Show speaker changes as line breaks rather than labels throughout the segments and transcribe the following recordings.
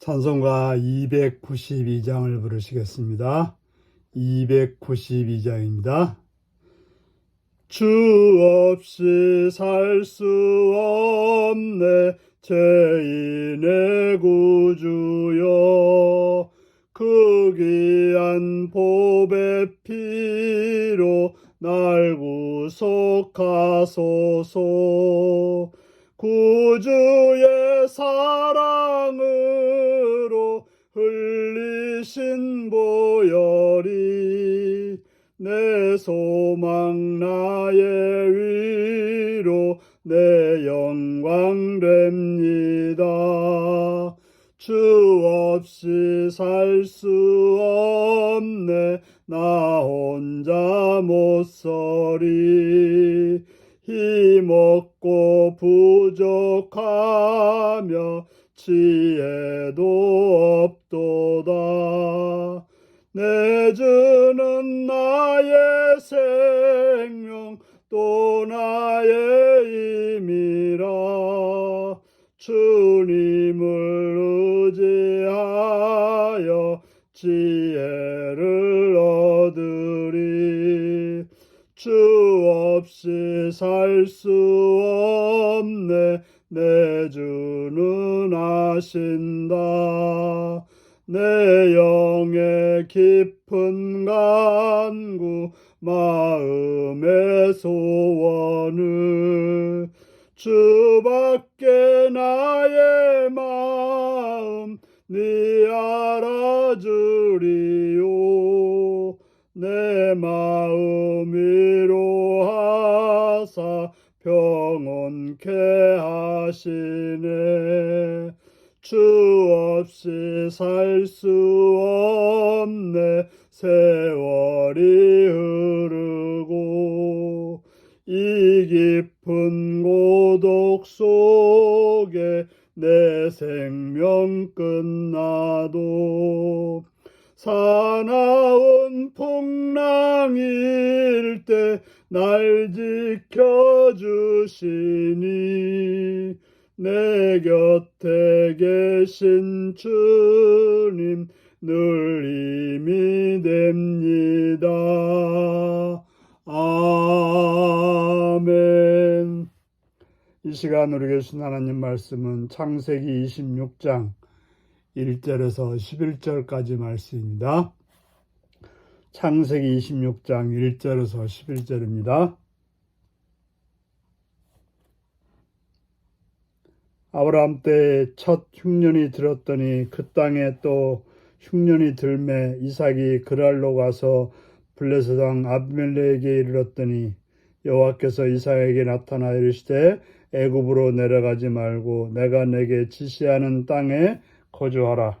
찬송가 292장을 부르시겠습니다. 292장입니다. 주 없이 살 수 없네 죄인의 구주여 그 귀한 보배 피로 날 구속하소서 구주의 사랑으로 흘리신 보혈이 내 소망 나의 위로 내 영광 됩니다. 주 없이 살 수 없네. 나 혼자 못 서리 힘없고 부족하며 지혜도 없도다. 내 주는 나의 생명 또 나의 힘이라. 주님 수 없네. 내 주는 아신다. 내 영의 깊은 간구 마음의 소원을 주밖에 나의 마음 네 알아주리요 내 마음 위로 하사 평온케 하시네. 주 없이 살 수 없네. 세 날 지켜주시니 내 곁에 계신 주님 늘 힘이 됩니다. 아멘. 이 시간 우리 계신 하나님 말씀은 창세기 26장 1절에서 11절까지 말씀입니다. 창세기 26장 1절에서 11절입니다. 아브라함 때 첫 흉년이 들었더니 그 땅에 또 흉년이 들매 이삭이 그랄로 가서 블레셋 왕 아비멜레에게 이르렀더니 여호와께서 이삭에게 나타나 이르시되 애굽으로 내려가지 말고 내가 내게 지시하는 땅에 거주하라.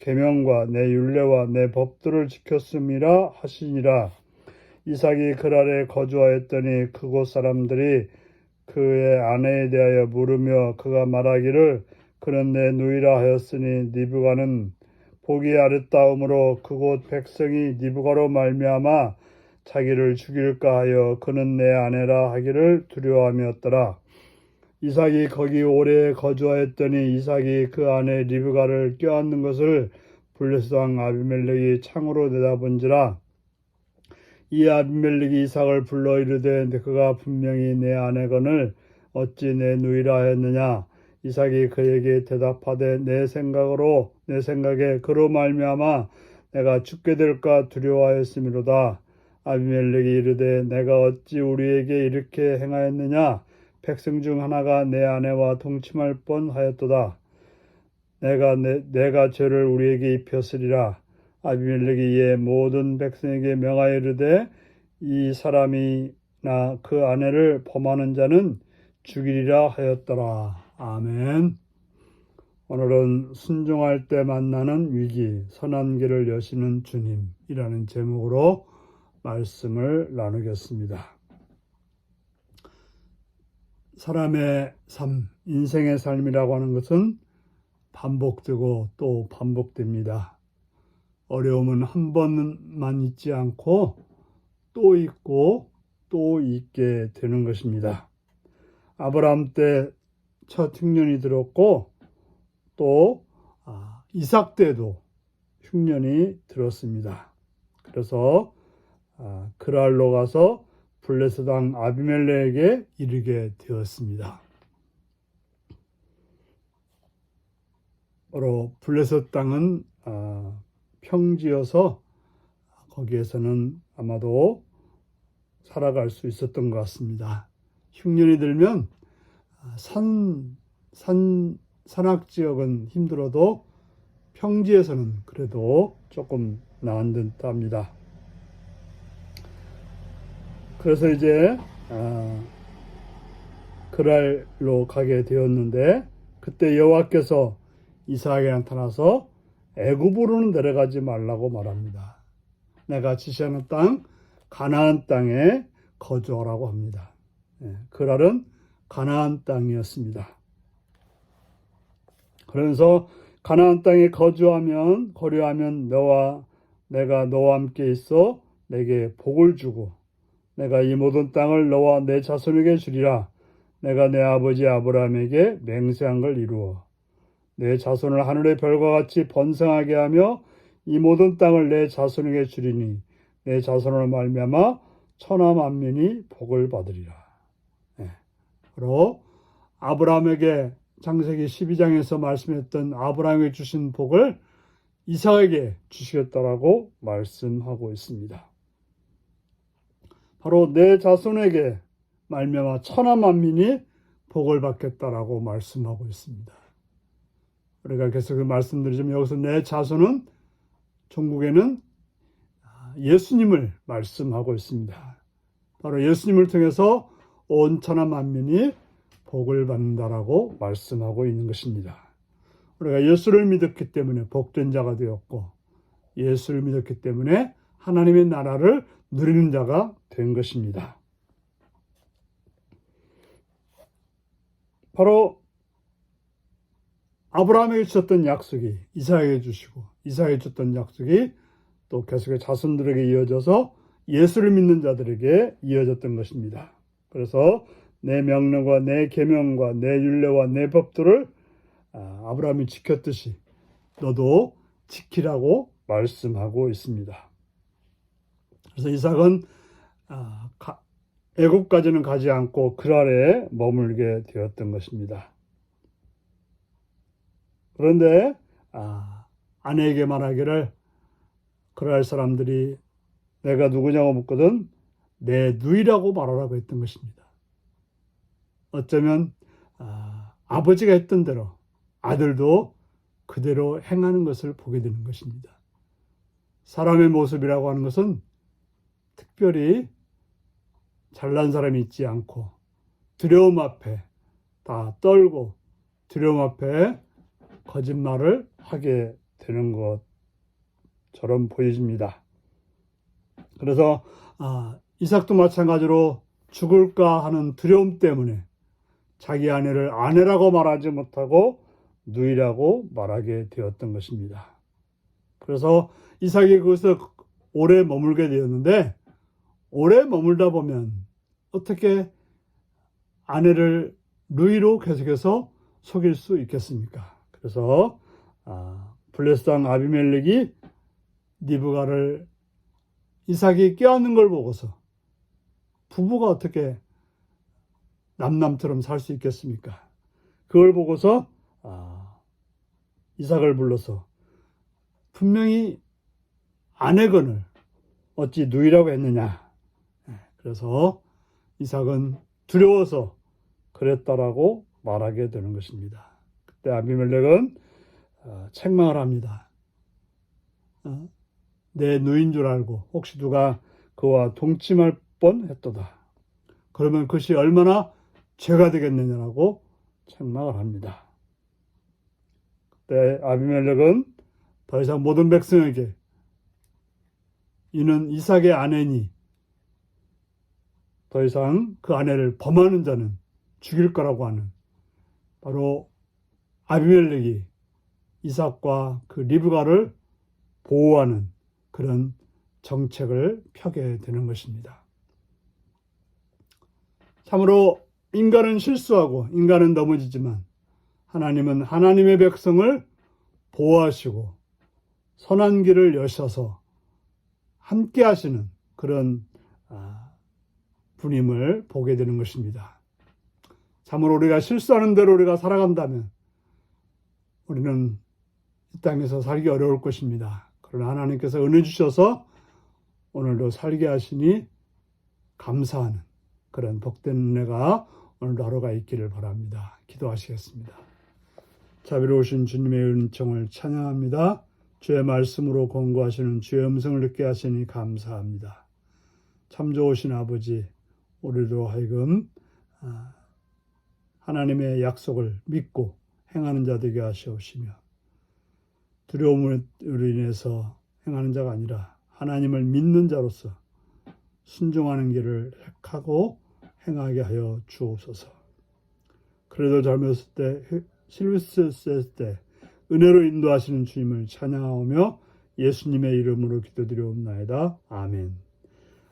계명과 내 율례와 내 법들을 지켰음이라 하시니라. 이삭이 그랄에 거주하였더니 그곳 사람들이 그의 아내에 대하여 물으며 그가 말하기를 그는 내 누이라 하였으니 니브가는 보기 아름다움으로 그곳 백성이 니브가로 말미암아 자기를 죽일까 하여 그는 내 아내라 하기를 두려워함이었더라. 이삭이 거기 오래 거주하였더니 이삭이 그 아내 리브가를 껴안는 것을 블레스 왕 아비멜렉이 창으로 내다본지라 이 아비멜렉이 이삭을 불러 이르되 그가 분명히 내 아내건을 어찌 내 누이라 하였느냐? 이삭이 그에게 대답하되 내 생각으로 내 생각에 그로 말미암아 내가 죽게 될까 두려워하였음이로다. 아비멜렉이 이르되 내가 어찌 우리에게 이렇게 행하였느냐 백성 중 하나가 내 아내와 동침할 뻔하였도다. 내가 내, 내가 죄를 우리에게 입혔으리라. 아비멜렉이 이에 모든 백성에게 명하여 이르되 이 사람이나 그 아내를 범하는 자는 죽이리라 하였더라. 아멘. 오늘은 순종할 때 만나는 위기, 선한 길을 여시는 주님이라는 제목으로 말씀을 나누겠습니다. 사람의 삶, 인생의 삶이라고 하는 것은 반복되고 또 반복됩니다. 어려움은 한 번만 있지 않고 또 있고 또 있게 되는 것입니다. 아브라함 때 첫 흉년이 들었고 또 아, 이삭 때도 흉년이 들었습니다. 그래서 아, 그랄로 가서 블레스 땅 아비멜레에게 이르게 되었습니다. 바로 블레스 땅은 아, 평지여서 거기에서는 아마도 살아갈 수 있었던 것 같습니다. 흉년이 들면 산, 산, 산악 지역은 힘들어도 평지에서는 그래도 조금 나은 듯 합니다. 그래서 이제, 아, 그랄로 가게 되었는데, 그때 여호와께서 이삭에게 나타나서 애굽으로는 내려가지 말라고 말합니다. 내가 지시하는 땅, 가나안 땅에 거주하라고 합니다. 예, 그랄은 가나안 땅이었습니다. 그러면서 가나안 땅에 거주하면 거류하면 너와 내가 너와 함께 있어 내게 복을 주고 내가 이 모든 땅을 너와 내 자손에게 주리라 내가 내 아버지 아브라함에게 맹세한 걸 이루어 내 자손을 하늘의 별과 같이 번성하게 하며 이 모든 땅을 내 자손에게 주리니 내 자손을 말미암아 천하 만민이 복을 받으리라. 네. 바로 아브라함에게 창세기 12장에서 말씀했던 아브라함에게 주신 복을 이삭에게 주시겠다라고 말씀하고 있습니다. 바로 내 자손에게 말미암아 천하 만민이 복을 받겠다라고 말씀하고 있습니다. 우리가 계속 그 말씀드리지만 여기서 내 자손은 종국에는 예수님을 말씀하고 있습니다. 바로 예수님을 통해서 온 천하 만민이 복을 받는다라고 말씀하고 있는 것입니다. 우리가 예수를 믿었기 때문에 복된 자가 되었고 예수를 믿었기 때문에 하나님의 나라를 누리는 자가 된 것입니다. 바로 아브라함에게 주셨던 약속이 이삭에게 주시고 이삭에게 주셨던 약속이 또 계속해 자손들에게 이어져서 예수를 믿는 자들에게 이어졌던 것입니다. 그래서 내 명령과 내 계명과 내 율례와 내 법들을 아, 아브라함이 지켰듯이 너도 지키라고 말씀하고 있습니다. 그래서 이삭은 아, 애굽까지는 가지 않고 그랄에 머물게 되었던 것입니다. 그런데 아, 아내에게 말하기를 그랄 사람들이 내가 누구냐고 묻거든 내 누이라고 말하라고 했던 것입니다. 어쩌면 아, 아버지가 했던 대로 아들도 그대로 행하는 것을 보게 되는 것입니다. 사람의 모습이라고 하는 것은 특별히 잘난 사람이 있지 않고 두려움 앞에 다 떨고 두려움 앞에 거짓말을 하게 되는 것처럼 보여집니다. 그래서 아, 이삭도 마찬가지로 죽을까 하는 두려움 때문에 자기 아내를 아내라고 말하지 못하고 누이라고 말하게 되었던 것입니다. 그래서 이삭이 그것을 오래 머물게 되었는데 오래 머물다 보면 어떻게 아내를 누이로 계속해서 속일 수 있겠습니까? 그래서 아, 블레스당 아비멜렉이 니브가를 이삭이 껴안는 걸 보고서 부부가 어떻게 남남처럼 살 수 있겠습니까? 그걸 보고서 아, 이삭을 불러서 분명히 아내건을 어찌 누이라고 했느냐. 예, 그래서 이삭은 두려워서 그랬다라고 말하게 되는 것입니다. 그때 아비멜렉은 어, 책망을 합니다. 어? 내 누인 줄 알고 혹시 누가 그와 동침할 뻔했도다. 그러면 그것이 얼마나 죄가 되겠느냐라고 책망을 합니다. 때 아비멜렉은 더 이상 모든 백성에게 이는 이삭의 아내니 더 이상 그 아내를 범하는 자는 죽일 거라고 하는 바로 아비멜렉이 이삭과 그 리브가를 보호하는 그런 정책을 펴게 되는 것입니다. 참으로 인간은 실수하고 인간은 넘어지지만 하나님은 하나님의 백성을 보호하시고 선한 길을 여셔서 함께 하시는 그런 아, 분임을 보게 되는 것입니다. 참으로 우리가 실수하는 대로 우리가 살아간다면 우리는 이 땅에서 살기 어려울 것입니다. 그러나 하나님께서 은혜 주셔서 오늘도 살게 하시니 감사하는 그런 복된 은혜가 오늘도 하루가 있기를 바랍니다. 기도하시겠습니다. 자비로우신 주님의 은총을 찬양합니다. 주의 말씀으로 공부하시는 주의 음성을 듣게 하시니 감사합니다. 참 좋으신 아버지, 우리도 하여금 아, 하나님의 약속을 믿고 행하는 자 되게 하시옵시며 두려움으로 인해서 행하는 자가 아니라 하나님을 믿는 자로서 순종하는 길을 택하고 행하게 하여 주옵소서. 그래도 젊었을 때 실루스했을 때 은혜로 인도하시는 주님을 찬양하오며 예수님의 이름으로 기도드리옵나이다. 아멘.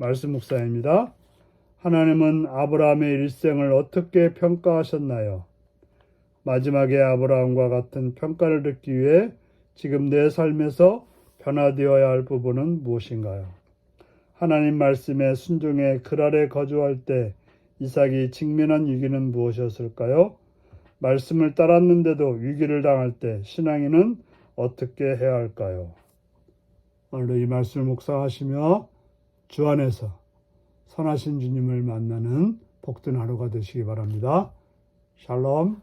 말씀 묵사입니다. 하나님은 아브라함의 일생을 어떻게 평가하셨나요? 마지막에 아브라함과 같은 평가를 듣기 위해 지금 내 삶에서 변화되어야 할 부분은 무엇인가요? 하나님 말씀에 순종해 글 아래 거주할 때 이삭이 직면한 위기는 무엇이었을까요? 말씀을 따랐는데도 위기를 당할 때 신앙인은 어떻게 해야 할까요? 오늘도 이 말씀을 묵상하시며 주 안에서 선하신 주님을 만나는 복된 하루가 되시기 바랍니다. 샬롬.